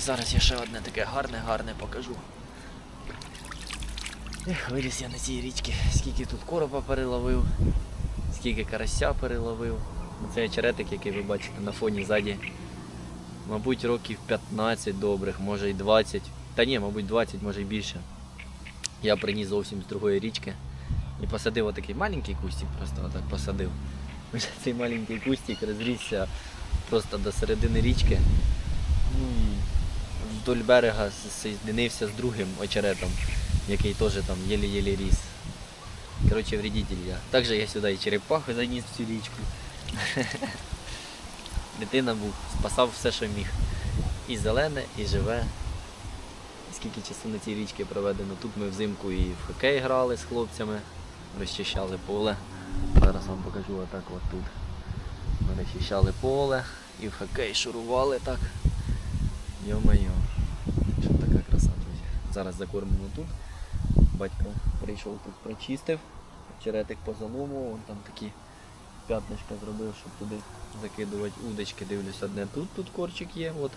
Зараз я ще одне таке гарне-гарне покажу. Ех, виріс я на цій річці, скільки тут коропа переловив, скільки карася переловив. Це очеретик, який ви бачите на фоні ззаді. Мабуть, років 15 добрих, може й 20. Та ні, мабуть, 20, може й більше. Я приніс зовсім з другої річки і посадив отакий маленький кустик, просто отак посадив. Вже цей маленький кустик розрісся просто до середини річки. Вдоль берега соєдинився з другим очеретом, який теж там єлі-єлі ріс. Коротше, вредитель я. Також я сюди і черепаху заніс в цю річку. Дитина був, спасав все, що міг. І зелене, і живе. Скільки часу на цій річці проведено. Тут ми взимку і в хокей грали з хлопцями, розчищали поле. Зараз вам покажу отак от тут. Ми розчищали поле і в хокей шурували так. Йо-моє. Що така краса, друзі. Зараз закормимо тут. Батько прийшов тут, прочистив, черетик позаломував, вон там такі п'ятнишка зробив, щоб туди закидувати удочки. Дивлюсь, одне тут, тут корчик є. От.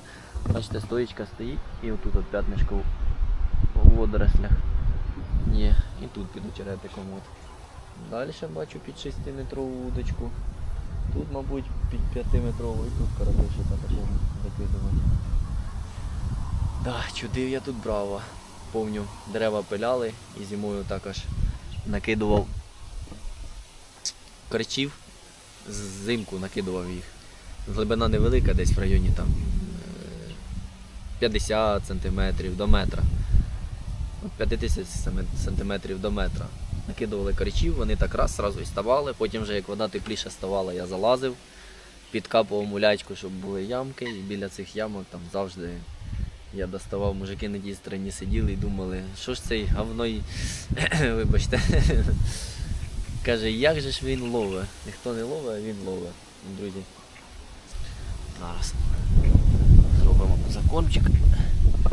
Бачите, стоїчка стоїть і отут от п'ятнишко у водорослях є. І тут під очеретиком. От. Далі бачу під 6-метрову удочку. Тут, мабуть, під 5-метрову і тут коротше можна закидувати. Да, чудив я тут браво. Повню дерева пиляли і зимою також накидував корчів, зимку накидував їх. Глибина невелика, десь в районі там е, 50 сантиметрів до метра. 50 сантиметрів до метра. Накидували корчів, вони так раз сразу і ставали. Потім вже як вода тепліша ставала, я залазив, підкапував мулячку, щоб були ямки, і біля цих ямок там завжди я доставав, мужики на тій стороні сиділи і думали, що ж цей говной, вибачте, каже, як же ж він ловить? Ніхто не ловить, а він ловить. Друзі. Зараз зробимо закончик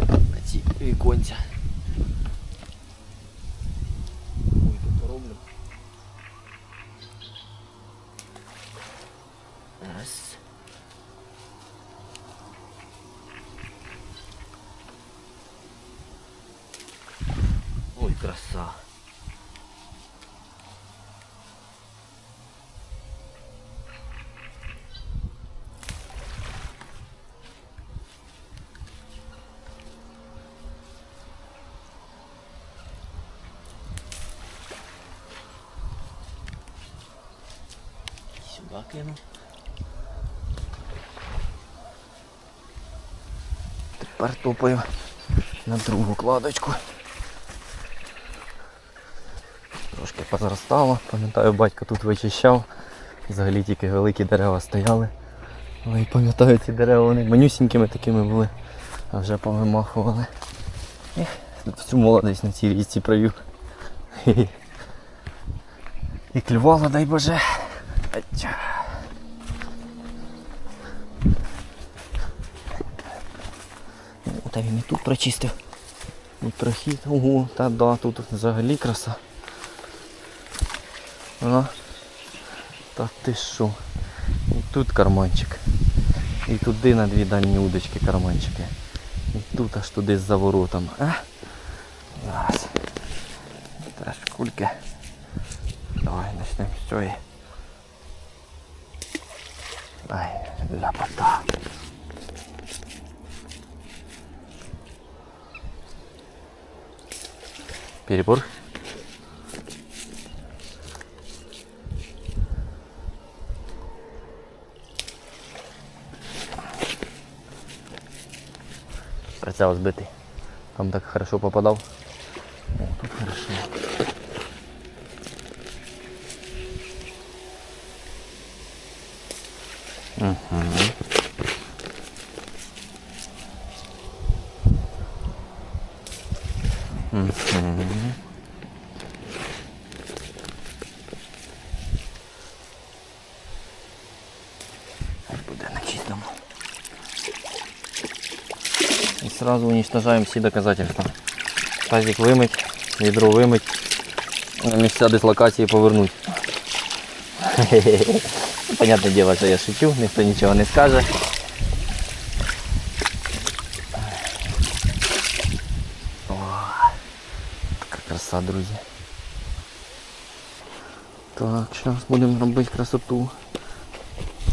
на ці віконця. Ой, тут пороблю. Раз. Ой, краса. Сюда кину. Тепер топаю на другу кладочку. Трошки позростало. Пам'ятаю, батько тут вичищав. Взагалі тільки великі дерева стояли. Але й пам'ятаю, ці дерева вони манюсінькими такими були, а вже повимахували. Ех, всю молодість на цій річці провів. І клювало, дай Боже. Та він і тут прочистив. І прохід. Ого, та да, тут взагалі краса. А? Та ти що? І тут карманчик. І туди на дві дальні удочки карманчики. І тут аж туди за воротом. А? Зараз. Теж кульки. Давай почнемо з цієї. Ай, ляпота. Перебор. Прицел збитий. Там так хорошо попадав. сразу уничтожаем все доказательства. Тазик вымыть, ведро вымыть, на места дислокации повернуть. Понятное дело, что я шучу, никто ничего не скажет. О, краса, друзья. Так, зараз будемо робити красоту.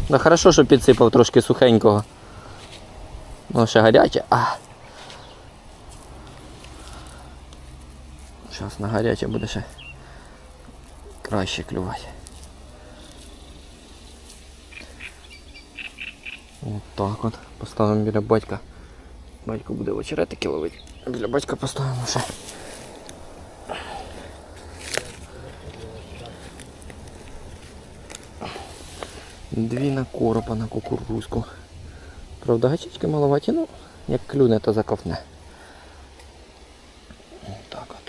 Да хорошо, що підсипав трошки сухенького. Ну ще гаряче. А. Зараз на гаряче буде ще краще клювати. От от. Поставимо біля батька. Батько буде очеретики ловити. Біля батька поставимо ще. Дві на коропа на кукурузку. Правда, гачечки маловаті, ну, як клюне, то заковне. Так от.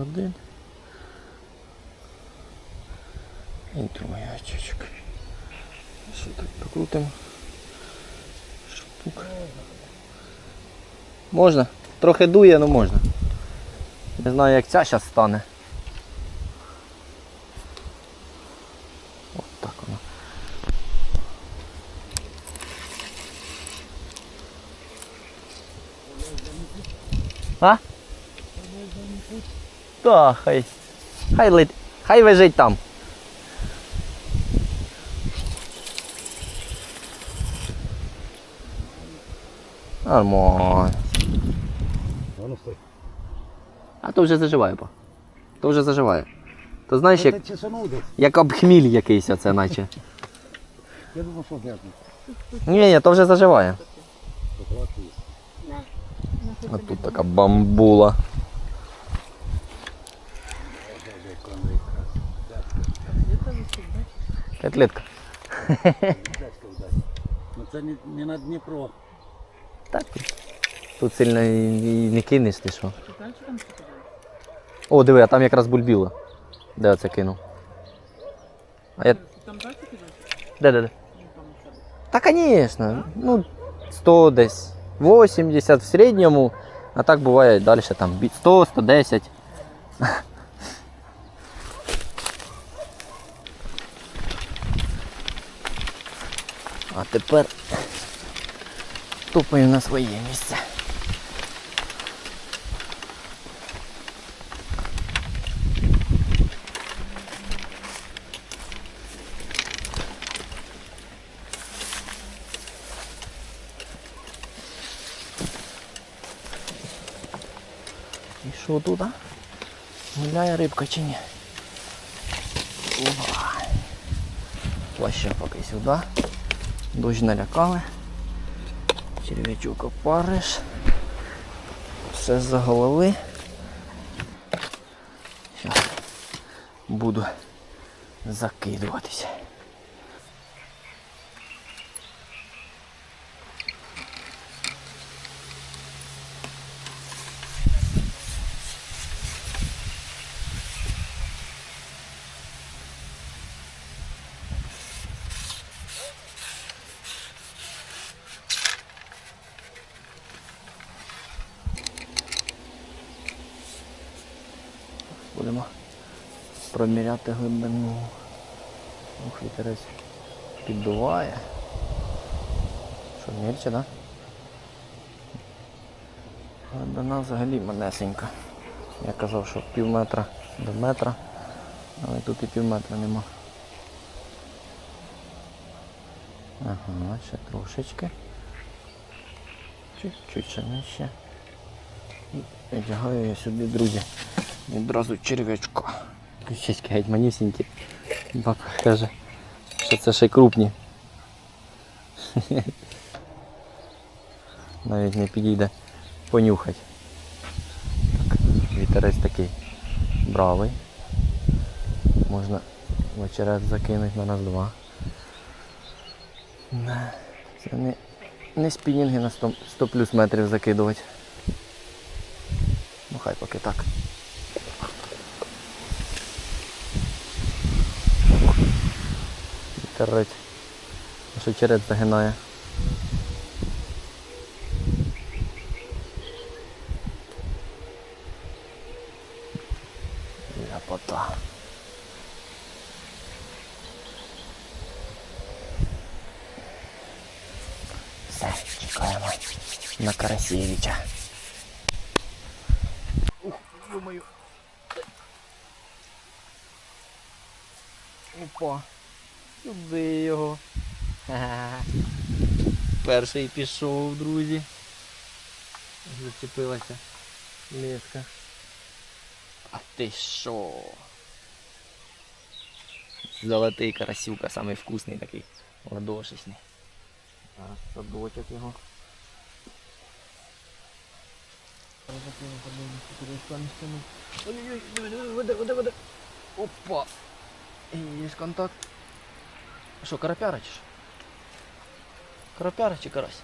Один. І другий гачечок. Ще так покрутимо. Шпук. Можна? Трохи дує, але можна. Не знаю, як ця зараз стане. От так воно. А? Так, хай. Хай лет. Хай лежить там. Нормально. А ну. А то вже заживає, па. То вже заживає. То знаєш, як, як обхміль якийсь оце наче. Я думав, що зняти. Ні, ні, то вже заживає. А тут така бамбула. Котлетка. Ну Це не на Дніпро. Так. Тут сильно не кинеш ти що. О, диви, а там якраз бульбіло. Де оце кинув? А я... Там далі кидати? Де, де, де? Та звісно. Ну, 100 десь. 80 в середньому, а так буває далі там 100-110. А тепер тупаємо на своє місце. І що тут? а? Гуляє рибка чи ні? Опа. Плаща поки сюди. Дощ налякали. Черв'ячок опариш. Все за голови. Зараз буду закидуватися. Будемо проміряти глибину. Ух, вітерець піддуває. Що, мільче, да? Глибина взагалі манесенька. Я казав, що пів метра до метра, але тут і пів метра нема. Ага, ще трошечки. Чуть-чуть ще нижче. І одягаю я сюди, друзі. Відразу черв'ячка. Кущечки геть манюсінькі. Бабка каже, що це ще й крупні. Навіть не підійде понюхать. Так, вітерець такий бравий. Можна в очерет закинути на раз-два. Да, Це не, не спінінги на 100, 100 плюс метрів закидувати. Ну хай поки так. Вітерець. Аж очерет загинає. Ляпота. Все, чекаємо на Карасєвича. Ух, думаю. Опа. Сюди його. Перший пішов, друзі. Зачепилася леска. А ти що? Золотий карасюка, самий вкусний такий, ладошечний. Зараз садочок його. Ой-ой-ой, веде, веде, веде. Опа. Є контакт. А що, карапяра чи що? Карапяра чи карась?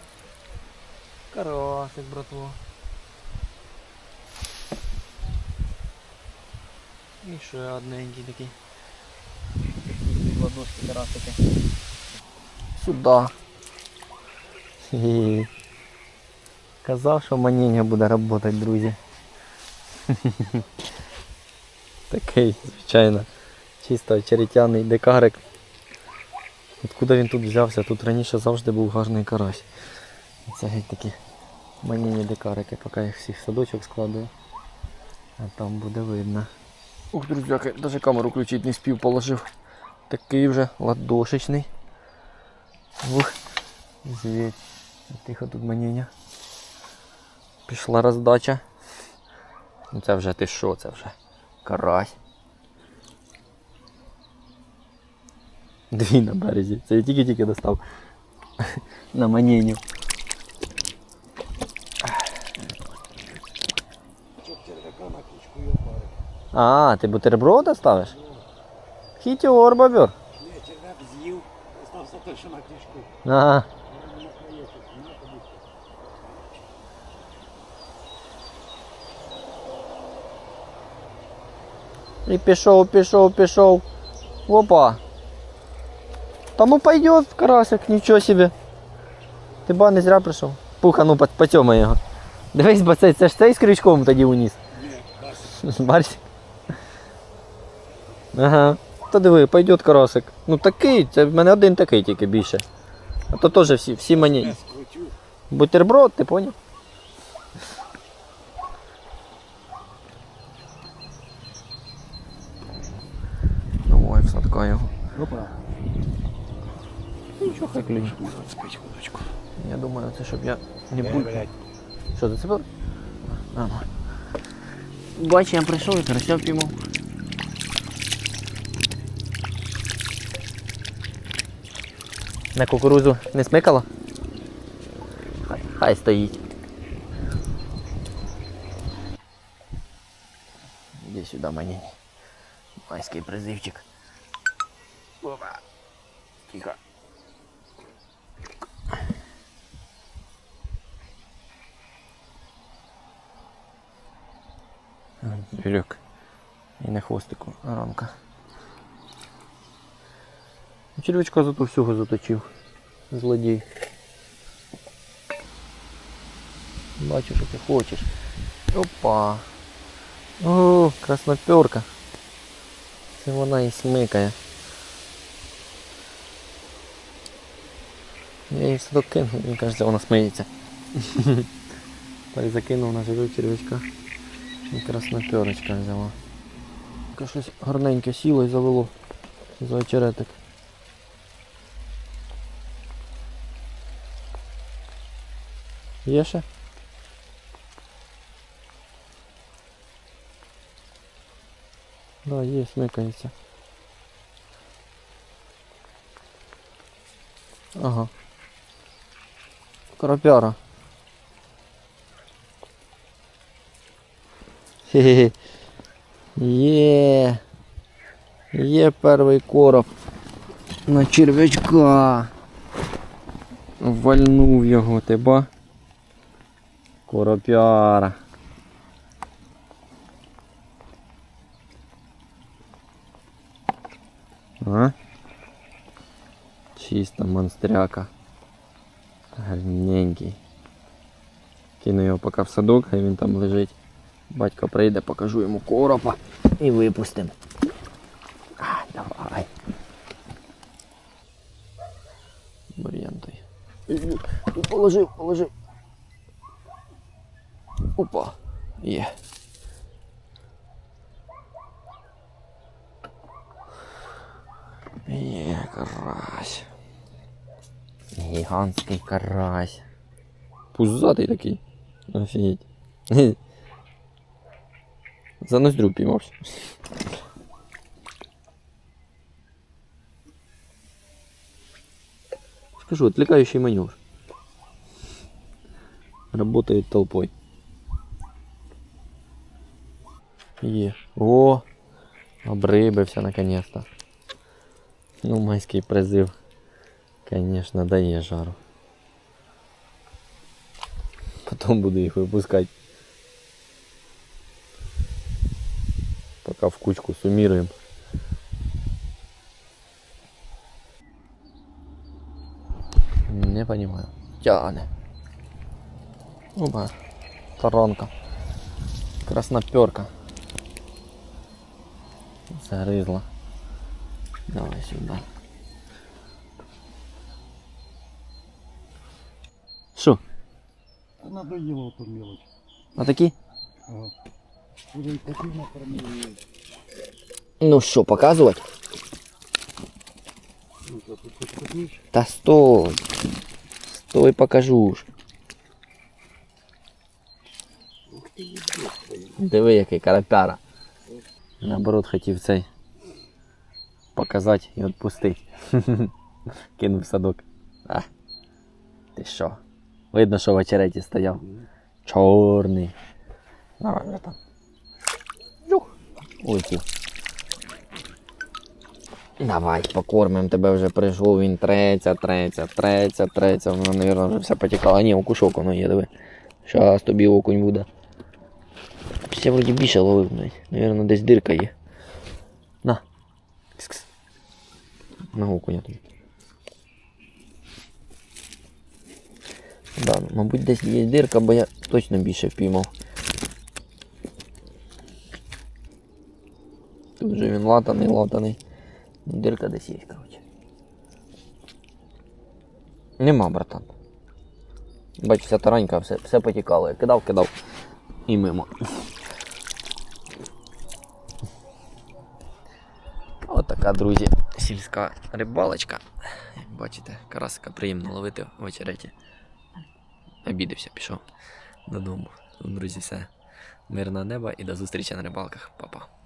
Карасик, братво. І ще одненький такий. Ладошки карасики. Сюда. Хе-хе. Казав, що маніння буде працювати, друзі. Такий, звичайно, чисто очеретяний декарик. Откуда він тут взявся? Тут раніше завжди був гарний карась. Це геть такі манійні декарики, поки їх всіх садочок складую. А там буде видно. Ух, друзяки, навіть камеру включити не спів положив. Такий вже ладошечний. Ух, звідь. Тихо тут маніння. Пішла роздача. Ну це вже ти що, це вже карась. Дві на березі. Це я тільки-тільки достав на маніню. Щоб черв'яка на крючку його парить. А, ти бутерброди ставиш? Хітьор, бобер. Ні, черв'як з'їв, остався той, що на крючку. Ага. Він не сміється, на тобі. І пішов, пішов, пішов. Опа. Тому пойдет карасик, нічого собі. Ти ба не зря прийшов. Пуха, ну потьомай його. Дивись, бо це, це ж цей з крючком тоді уніс. Ні. Бачиш? Ага. Та диви, пойдет карасик. Ну такий, це в мене один такий тільки більше. А то теж всі, всі мені. Бутерброд, ти поняв? Давай, в садка його. Опа. Нічого, хай клює. Я думаю, це щоб я не буль. Що, зацепив? А, ну. Бач, я прийшов і карася впіймав. На кукурузу не смикало? Хай, хай стоїть. Іди сюди, мені. Майський призивчик. Опа. Тихо. Вірюк. І на хвостику рамка. Червячка зато всього заточив. Злодій. Бачу, що ти хочеш. Опа. О, красноперка. Це вона і смикає. Я її садок кинув, мені кажеться, вона сміється. Так закинув на живий червячка. І красноперочка взяла. Щось гарненьке сіло і завело за очеретик. Є ще? Да, є, смикається. Ага. Коропяра. Хе-хе. Є. Є перший короб. На черв'ячка. Вальнув його, ти ба. Коропяра. А? Чисто монстряка. Гарненький. Кину його поки в садок, хай він там лежить. Батько прийде, покажу йому коропа і випустимо. А, давай. Бур'ян той. Положив, положив. Опа. Є. Є карась. Гігантський карась. Пузатий такий. Офігеть. За ноздрю піймався. Скажу, отвлекающий маневр. Работает толпой. Є. О! Обрибився наконец-то. Ну, майський призив, конечно, дає жару. Потом буду їх випускати. Пока в кучку суммируем. Не понимаю. Тяне. Опа. Таранка. Красноперка. Зарызла. Давай сюда. Що? Та надоїло ту мілоч. А такі? Ага. Ну що, показувати? Та стой. Стой, покажу ж. Ух твою. Диви, який карапяра. Наоборот, хотів цей показати і відпустити. Кинув садок. А. Ти що? Видно, що в очереті стояв. Чорний. Давай, братан. Юх. Улетів. Давай, покормимо тебе вже прийшов, він треться, треться, треться, треться. Воно, мабуть, вже все потікало. Ні, окушок воно є, диви. Щас тобі окунь буде. Я вроді більше ловив, блядь. Наверно, десь дирка є. На. Кс-кс. На окуня тобі. Да, мабуть, десь є дирка, бо я точно більше впіймав. Тут вже він латаний, латаний. Дирка десь є, коротше. Нема, братан. Бач, вся таранька, все, все потікало. Я кидав, кидав. І мимо. От така, друзі, сільська рибалочка. Бачите, карасика приємно ловити в очереті. Обідався, пішов додому. Друзі, все. Мирного неба і до зустрічі на рибалках. Па-па.